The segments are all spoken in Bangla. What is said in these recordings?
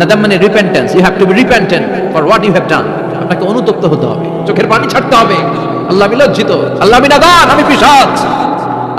নাদাম মানে repentance you have to be repentant for what you have done আপনাকে অনুতপ্ত হতে হবে। চোখের পানি ছাড়তে হবে। আল্লাহ লজ্জিত। আল্লাহ নাদান আমি পিশাচ।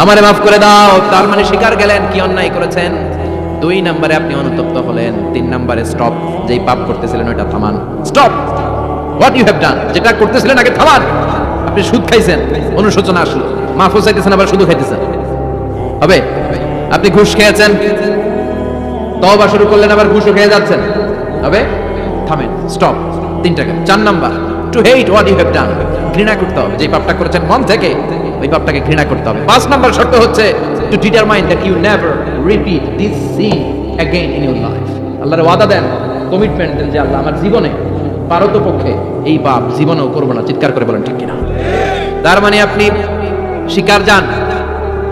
আমারে মাফ করে দাও। তার মানে স্বীকার গেলেন, কি অন্যায় করেছেন? দুই নম্বরে আপনি অনুতপ্ত হলেন। তিন নম্বরে স্টপ যেই পাপ করতেছিলেন, ওইটা থামান। Stop what you have done যেটা করতেছিলেন, আগে থামান। আপনি সুদ খাইছেন, অনুশোচনা আসলো। মাফও চাইতেছেন আবার শুধু খাইতেছেন। হবে? আপনি ঘুষ খেয়েছেন তওবা শুরু করলেন, আবার ঘুষও খেয়ে যাচ্ছেন। তবে থামেন স্টপ তিন টাকা। চার number to hate what you have done ঘৃণা করতে হবে, যে পাপটা করেছেন মন থেকে, ওই পাপটাকে ঘৃণা করতে হবে। পাঁচ নাম্বার শর্ত হচ্ছে to determine that you never repeat this sin again in your life আল্লাহর ওয়াদা দেন কমিটমেন্ট দেন যে আল্লাহ আমার জীবনে পারত পক্ষে এই পাপ জীবনেও করব না। চিৎকার করে বলেন, ঠিক কিনা? তার মানে আপনি শিকার যান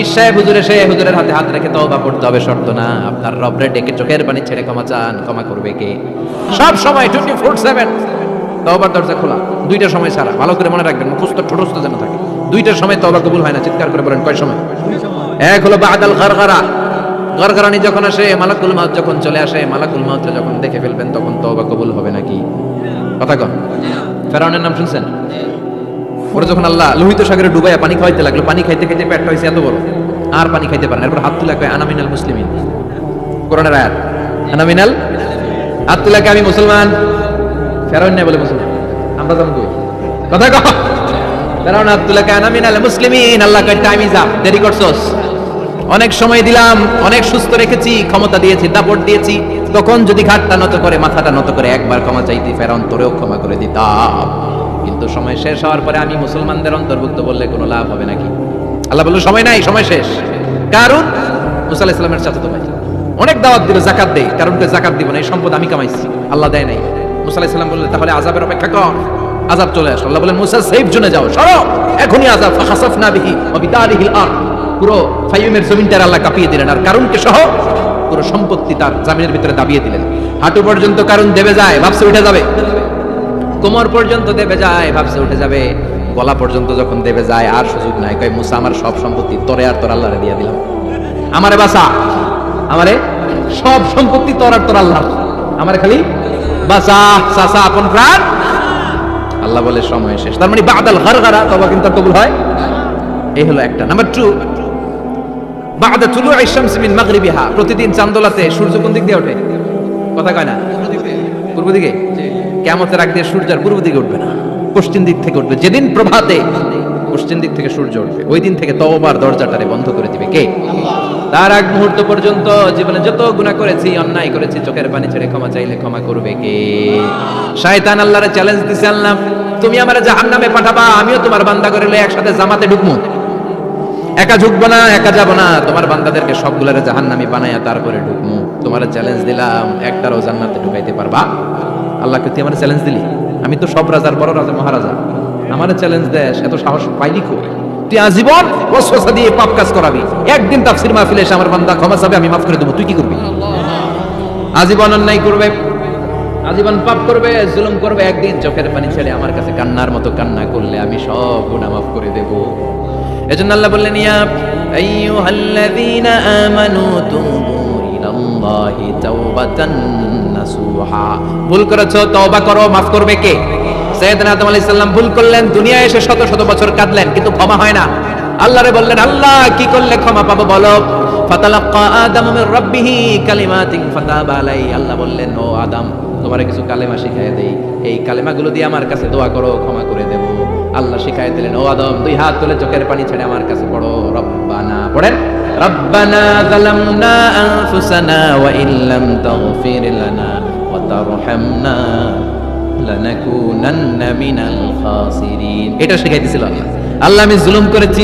সাহেব হুজুর এসে হুজুরের হাতে হাত রেখে তওবা করতে হবে শর্ত না। আপনার রবরে ডেকে চোখের পানি ছেড়ে ক্ষমা চান, ক্ষমা করবে কে? সব সময় টোয়েন্টি ফোর সেভেন তওবার দরজা খোলা। দুইটা সময় ছাড়া। ভালো করে মনে রাখবেন, মুখস্থ ঠোঁটস্থ যেন থাকে। দুইটার সময় তওবা কবুল হয় না, চিৎকার করে বলেন, কয় সময়? এক হলো বাদাল গারগারা গরগরানি যখন আসে, মালাকুল মাউত যখন চলে আসে, মালাকুল মাউত যখন দেখে ফেলবেন, তখন তওবা কবুল হবে নাকি? কথা কন। ফেরাউনের নাম শুনছেন? ওরা যখন আল্লাহ লোহিত সাগরে ডুবাইয়া পানি খাওয়াইতে লাগল, পানি খাইতে খাইতে পেটটা হয়েছে এত বড়। আর পানি খাইতে পারে না। এরপর হাত তুলে আনামিনাল মুসলিমিন। কোরআনের আয়াত আনামিনাল হাত তুলে আমি মুসলমান। ফেরাউন নাই বলে মুসলমান আমরা যেমন কই? কথা কহ ফেরাউন হাত তুলে আনামিনাল মুসলিমিন। আল্লাহ কয় টাইম ইজ আপ দেরি করছস? অনেক সময় দিলাম, অনেক সুস্থ রেখেছি, ক্ষমতা দিয়েছি, দাপট দিয়েছি। তখন যদি ঘাটটা নত করে, মাথাটা নত করে, একবার ক্ষমা চাইতি, ফেরাউন তোরেও ক্ষমা করে দিতাম। কিন্তু সময় শেষ হওয়ার পরে আমি মুসলমানদের অন্তর্ভুক্ত বললে কোনো লাভ হবে নাকি? আল্লাহ বলল, সময় নাই, সময় শেষ। কারণ মুসা ইসলামের চাচাতো ভাই। অনেক দাওয়াত দিল জাকাত দেই। কারণ কে জাকাত দিব না, এই সম্পদ আমি কামাইছি। আল্লাহ দেয় নাই। মুসা ইসলাম বললে, তাহলে আজাবের অপেক্ষা কর। আজাব চলে আসো। আল্লাহ বলেন মুসা, সেফ জোনে যাও। সরো। এখনই আজাব ফাখাসাফ না বিহি অবিতারিহিল আর পুরো ফাইমের জমিনটার আল্লাহ কাঁপিয়ে দিলেন। আর কারণকে সহ পুরো সম্পত্তি তার জামিনের ভিতরে দাবিয়ে দিলেন। হাঁটু পর্যন্ত কারণ দেবে যায় ভাবছে উঠে যাবে। কোমর পর্যন্ত দেবে যায়, ভাবছে উঠে যাবে। গলা পর্যন্ত যখন দেবে যায়, আর সুযোগ নাই। কয়, মুসা, আমার সব সম্পত্তি তরে আর তোর আল্লাহরে দিয়ে দিলাম। আমারে বাসা আমারে সব সম্পত্তি তোর আর তোর আল্লাহ আমারে খালি বাসা সাসা আপন প্রাণ। আল্লাহ বলে, সময় শেষ। তার মানে বাদাল গারগারা তবা কিন্তু কবুল হয়। এই হলো একটা। নাম্বার টু, বাদা তুলু আইশামস মিন মাগরিবিহা। প্রতিদিন চান্দোলাতে সূর্য কোন দিক দিয়ে ওঠে? কথা কয় না? পূর্ব দিকে? কেমতের আগ দিয়ে সূর্য আর পূর্ব দিকে উঠবে না, পশ্চিম দিক থেকে উঠবে। যেদিন প্রভাতে পশ্চিম দিক থেকে সূর্য উঠবে, ওই দিন থেকে তওবার দরজাটারে বন্ধ করে দিবে কে? তার আগ মুহূর্ত পর্যন্ত জীবনে যত গুনাহ করেছি, অন্যায় করেছি, চোখের পানি ছেড়ে ক্ষমা চাইলে ক্ষমা করবে কে? শয়তান আল্লাহরে চ্যালেঞ্জ দিছে, আল্লাহ, তুমি আমারে জাহান্নামে পাঠাবা, আমিও তোমার বান্দা করে একসাথে জামাতে ঢুকমু। একা ঢুকবো না, একা যাব না, তোমার বান্দাদেরকে সবগুলারে জাহান্নামি বানাইয়া তারপরে ঢুকমু। তোমার চ্যালেঞ্জ দিলাম, একটারও জান্নাতে ঢুকাইতে পারবা আল্লাহকে তুই আমার চ্যালেঞ্জ দিলি। আমি তো সব রাজার বড় রাজা, মহারাজা। আমার চ্যালেঞ্জ দেশ এত সাহস পাইলি কই? তুই আজীবন ওসওয়াসা দিয়ে পাপ কাজ করাবি। একদিন তাফসীর মাহফিলে এসে আমার বান্দা ক্ষমা চাবে, আমি মাফ করে দেবো। তুই কি করবি? আজীবন অন্যায় করবে, আজীবন পাপ করবে, জুলুম করবে, একদিন চোখের পানি ছেড়ে আমার কাছে কান্নার মতো কান্না করলে আমি সব গুনাহ মাফ করে দেব। এজন্য আল্লাহ বললেন, ইয়া আইয়ুহাল্লাযীনা আমানু তুবু ইলাল্লাহি তাওবাতান। নাসুহা ভুল তওবা করো, মাফ করবে কে? আদম আলাইহিস সালাম ভুল করলেন, দুনিয়ায় এসে শত শত বছর কাঁদলেন, কিন্তু ক্ষমা হয় না। আল্লাহরে বললেন, আল্লাহ, কি করলে ক্ষমা পাবো বলো? ফাতালাক্কা আদম মির রাব্বিহি কালিমাতিন ফাতাবা আলাই আল্লাহ বললেন, ও আদম, তোমারে কিছু কালেমা শিখাই দেই। এই কালেমাগুলো দিয়ে আমার কাছে দোয়া করো, ক্ষমা করে দেব। আল্লাহ শিখাই দিলেন, ও আদম, দুই হাত তুলে চোখের পানি ছেড়ে আমার কাছে পড়ো, রব্বানা। পড়েন, রব্বানা যালামনা আনফুসানা ওয়া তাগফির লানা ওয়া তারহামনা লানাকুনান্না মিনাল খাসিরিন। এটা শিখাই দিছিল আল্লাহ। আল্লাহ, আমি জুলুম করেছি,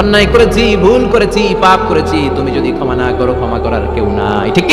অন্যায় করেছি, ভুল করেছি, পাপ করেছি। তুমি যদি ক্ষমা না করো, ক্ষমা করার কেউ নাই। ঠিক